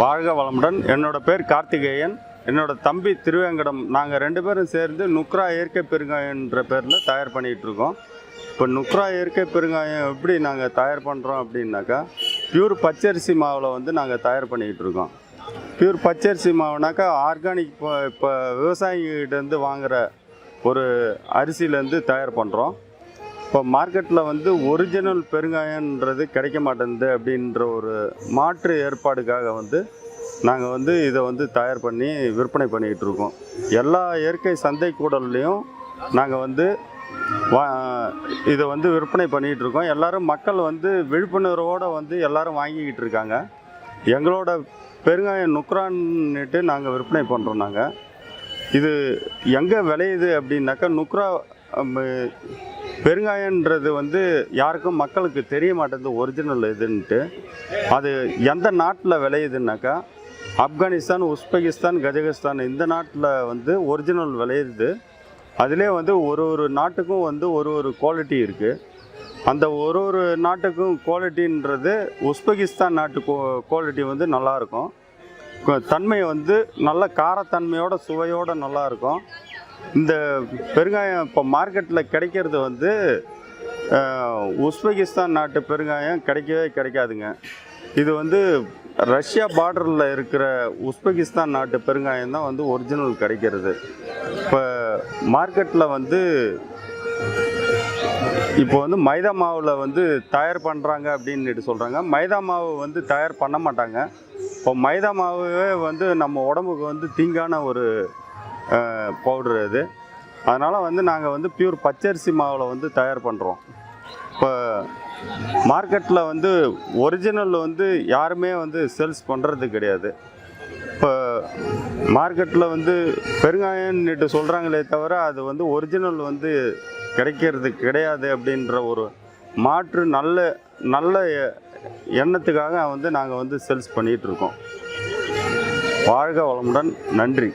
வாழ்க வளமுடன். என்னோட பேர் கார்த்திகேயன். என்னோட தம்பி திருவேங்கடம். நாங்கள் ரெண்டு பேரும் சேர்ந்து நுக்ரா இயற்கை பெருங்காயன்ற பேரில் தயார் பண்ணிகிட்டு இருக்கோம் இப்போ நுக்ரா இயற்கை பெருங்காயம் எப்படி நாங்கள் தயார் பண்ணுறோம் அப்படின்னாக்கா பியூர் பச்சரிசி மாவில் வந்து நாங்கள் தயார் பண்ணிக்கிட்டு இருக்கோம் பியூர் பச்சரிசி மாவுனாக்கா ஆர்கானிக் இப்போ இப்போ விவசாயிகிட்டேருந்து வாங்குகிற ஒரு அரிசியிலேருந்து தயார் பண்ணுறோம் இப்போ மார்க்கெட்டில் வந்து ஒரிஜினல் பெருங்காயன்றது கிடைக்க மாட்டேங்குது அப்படின்ற ஒரு மாற்று ஏற்பாடுக்காக வந்து நாங்கள் வந்து இதை வந்து தயார் பண்ணி விற்பனை பண்ணிக்கிட்டு இருக்கோம். எல்லா இயற்கை சந்தை கூடல்லையும் நாங்கள் வந்து வா இதை வந்து விற்பனை பண்ணிகிட்டு இருக்கோம். எல்லோரும் மக்கள் வந்து விழிப்புணர்வோடு வந்து எல்லோரும் வாங்கிக்கிட்டு இருக்காங்க. எங்களோட பெருங்காயம் நுக்ரான்னுட்டு நாங்கள் விற்பனை பண்ணுறோம் நாங்கள் இது எங்கே விளையுது அப்படின்னாக்கா நுக்ரா பெருங்காயன்றது வந்து யாருக்கும் மக்களுக்கு தெரிய மாட்டேங்குது ஒரிஜினல் இதுன்ட்டு. அது எந்த நாட்டில் விளையுதுன்னாக்கா ஆப்கானிஸ்தான் உஸ்பெகிஸ்தான் கஜகஸ்தான் இந்த நாட்டில் வந்து ஒரிஜினல் விளையுது. அதிலே வந்து ஒரு ஒரு நாட்டுக்கும் வந்து ஒரு ஒரு குவாலிட்டி இருக்குது அந்த ஒரு ஒரு நாட்டுக்கும் குவாலிட்டின்றது உஸ்பெகிஸ்தான் நாட்டு குவாலிட்டி வந்து நல்லாயிருக்கும். தன்மை வந்து நல்ல காரத்தன்மையோட சுவையோடு நல்லா இருக்கும் இந்த பெருங்காயம் இப்போ மார்க்கெட்டில் கிடைக்கிறது வந்து உஸ்பெகிஸ்தான் நாட்டு பெருங்காயம் கிடைக்கவே கிடைக்காதுங்க. இது வந்து ரஷ்யா பார்டரில் இருக்கிற உஸ்பெகிஸ்தான் நாட்டு பெருங்காயம் தான் வந்து ஒரிஜினல் கிடைக்கிறது. இப்போ மார்க்கெட்டில் வந்து இப்போ வந்து மைதா மாவில் வந்து தயார் பண்ணுறாங்க அப்படின்னுட்டு சொல்கிறாங்க மைதா மாவு வந்து தயார் பண்ண மாட்டாங்க. இப்போ மைதா மாவே வந்து நம்ம உடம்புக்கு வந்து தீங்கான ஒரு பவுடர் அது அதனால் வந்து நாங்கள் வந்து பியூர் பச்சரிசி மாவில் வந்து தயார் பண்ணுறோம் இப்போ மார்க்கெட்டில் வந்து ஒரிஜினல் வந்து யாருமே வந்து சேல்ஸ் பண்ணுறது கிடையாது. இப்போ மார்க்கெட்டில் வந்து பெருங்காயம்னுட்டு சொல்கிறாங்களே தவிர அது வந்து ஒரிஜினல் வந்து கிடைக்கிறது கிடையாது அப்படின்ற ஒரு மாற்று நல்ல நல்ல எ- எண்ணத்துக்காக வந்து நாங்கள் வந்து சேல்ஸ் பண்ணிகிட்ருக்கோம் வாழ்க வளமுடன். நன்றி.